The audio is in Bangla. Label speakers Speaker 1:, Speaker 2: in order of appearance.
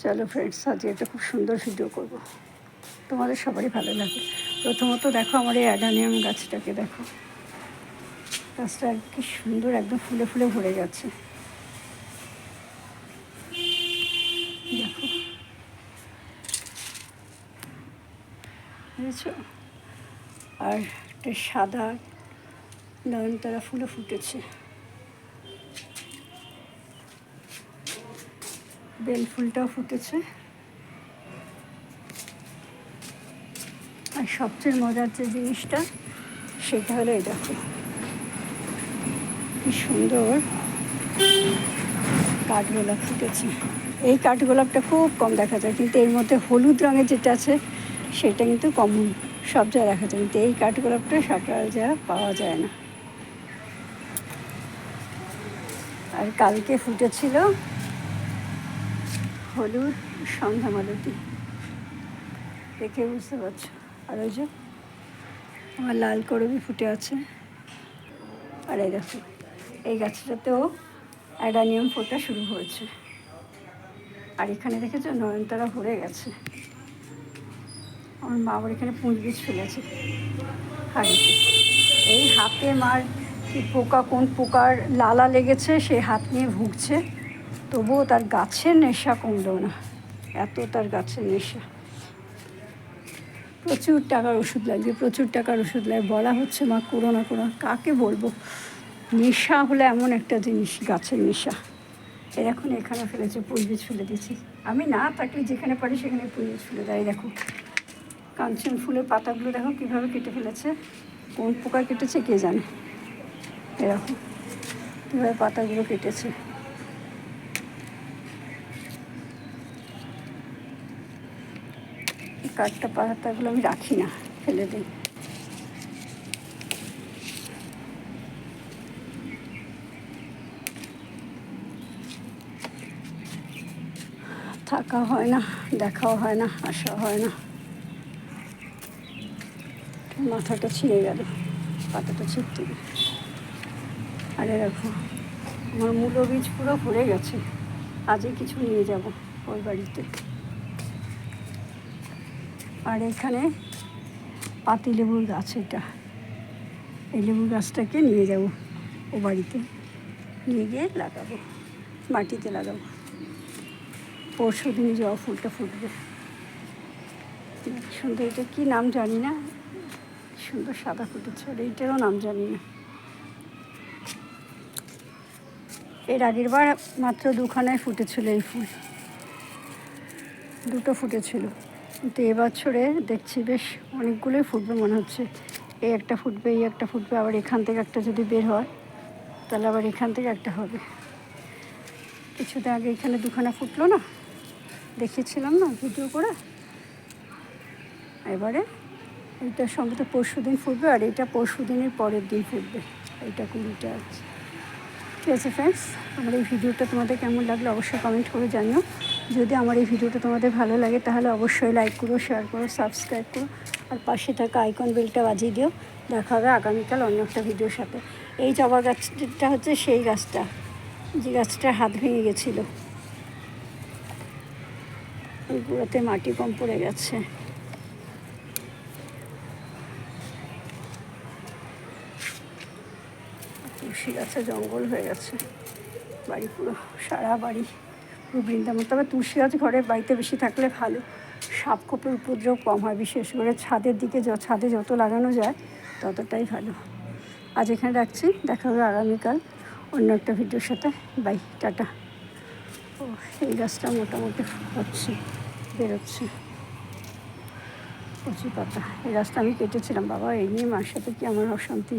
Speaker 1: চলো ফ্রেন্ডস আজকে একটা খুব সুন্দর ভিডিও করব। তোমাদের সবারই ভালো লাগে প্রথমত দেখো আমার এই অ্যাডানিয়াম গাছটাকে দেখো। গাছটা কি সুন্দর একদম ফুলে ফুলে ভরে গেছে দেখো। আর একটা সাদা নয়নতারা ফুলে ফুটেছে। বেল ফুলটাও ফুটেছে। আর সবচেয়ে মজার যে জিনিসটা, সেটা হলো এই কি সুন্দর কাঠগোলাপ ফুটেছে। এই কাঠগোলাপটা খুব কম দেখা যায়, কিন্তু এর মধ্যে হলুদ রঙের যেটা আছে, সেটা কিন্তু কমন সব জায়গায় দেখা যায়। কিন্তু এই কাঠগোলাপটা সব জায়গায় পাওয়া যায় না। আর কালকে ফুটেছিল হলুদ, সন্ধ্যা মালতি। দেখে বুঝতে পারছ। আর ওই যে আমার লাল করবি ফুটে আছে। আর এই দেখো, এই গাছটাতেও অ্যাডানিয়াম ফোটা শুরু হয়েছে। আর এখানে দেখেছ, নয়নতারা ভরে গেছে। আমার মা আবার এখানে পুঁজ বীজ ফেলেছে। হাড়িতে এই হাতে মার কি পোকা, কোন পোকার লালা লেগেছে, সে হাত নিয়ে ভুগছে। তবুও তার গাছের নেশা কমলো না। এত তার গাছের নেশা। প্রচুর টাকার ওষুধ লাগবে, প্রচুর টাকার ওষুধ লাগবে। বলা হচ্ছে, মা, করো না, করো কাকে বলব? নেশা হলো এমন একটা জিনিস, গাছের নেশা। এখন এখানে ফেলেছে পুঁই ছুলে দিয়েছি। আমি না থাকলে যেখানে পারি সেখানে পুঁই ছুলে দেয়, দেখো। কাঞ্চন ফুলের পাতাগুলো দেখো কীভাবে কেটে ফেলেছে। কোন পোকা কেটেছে কে জানে। এরকম কীভাবে পাতাগুলো কেটেছে। কাঠটা পাতাগুলো আমি রাখি না, ফেলে দিই। থাকা হয় না, দেখাও হয় না, আসা হয় না। মাথাটা ছিঁড়ে গেল, পাতাটা ছিঁড়তে। আরে দেখো, আমার মূলো বীজ পুরো ভরে গেছে, আজই কিছু নিয়ে যাব ওই বাড়িতে। আর এখানে পাতি লেবুর গাছ এটা। এই লেবুর গাছটাকে নিয়ে যাব ও বাড়িতে। নিয়ে গিয়ে লাগাবো, মাটিতে লাগাবো। পরশু দিন জবা ফুলটা ফুটবে। সুন্দর এটা কী নাম জানি না। সুন্দর সাদা ফুটেছে, আর এইটারও নাম জানি না। এর আগের বার মাত্র দুখানায় ফুটেছিল এই ফুল। দুটো ফুটেছিল। কিন্তু এবছরে দেখছি বেশ অনেকগুলোই ফুটবে মনে হচ্ছে। এই একটা ফুটবে, এই একটা ফুটবে, আবার এখান থেকে একটা যদি বের হয়, তাহলে আবার এখান থেকে একটা হবে। কিছুদিন আগে এখানে দুখানা ফুটলো না? দেখিয়েছিলাম না ভিডিও করে? এবারে এইটার সঙ্গে তো পরশু দিন ফুটবে, আর এইটা পরশু দিনের পরের দিন ফুটবে। এইটা কুড়িটা আছে। ঠিক আছে ফ্রেন্ডস আমার এই ভিডিওটা তোমাদের কেমন লাগল অবশ্যই কমেন্ট করে জানিও। যদি আমার এই ভিডিওটা তোমাদের ভালো লাগে, তাহলে অবশ্যই লাইক করো শেয়ার করো সাবস্ক্রাইব করো, আর পাশে থাকা আইকন বেলটা বাজিয়ে দিও। দেখা হবে আগামীকাল অন্য একটা ভিডিওর সাথে। এই জবা গাছটা হচ্ছে সেই গাছটা, যে গাছটার হাত ভেঙে গেছিল। ওই গুঁড়োতে মাটি কম পড়ে গেছে। গাছে জঙ্গল হয়ে গেছে। বাড়ি পুরো সারা বাড়ি। বৃন্দাবন। তবে তুলসী গাছ ঘরের বাড়িতে বেশি থাকলে ভালো। সাপ খোপের উপদ্রব কম হয়, বিশেষ করে ছাদের দিকে ছাদে যত লাগানো যায়, ততটাই ভালো। আজ এখানে রাখছি। দেখা হবে আগামীকাল অন্য একটা ভিডিওর সাথে। By, tata. ও, এই গাছটা মোটামুটি হচ্ছে, বেরোচ্ছে। কচি পাতা এই গাছটা আমি কেটেছিলাম, বাবা। এই নিয়ে মার সাথে কি আমার অশান্তি?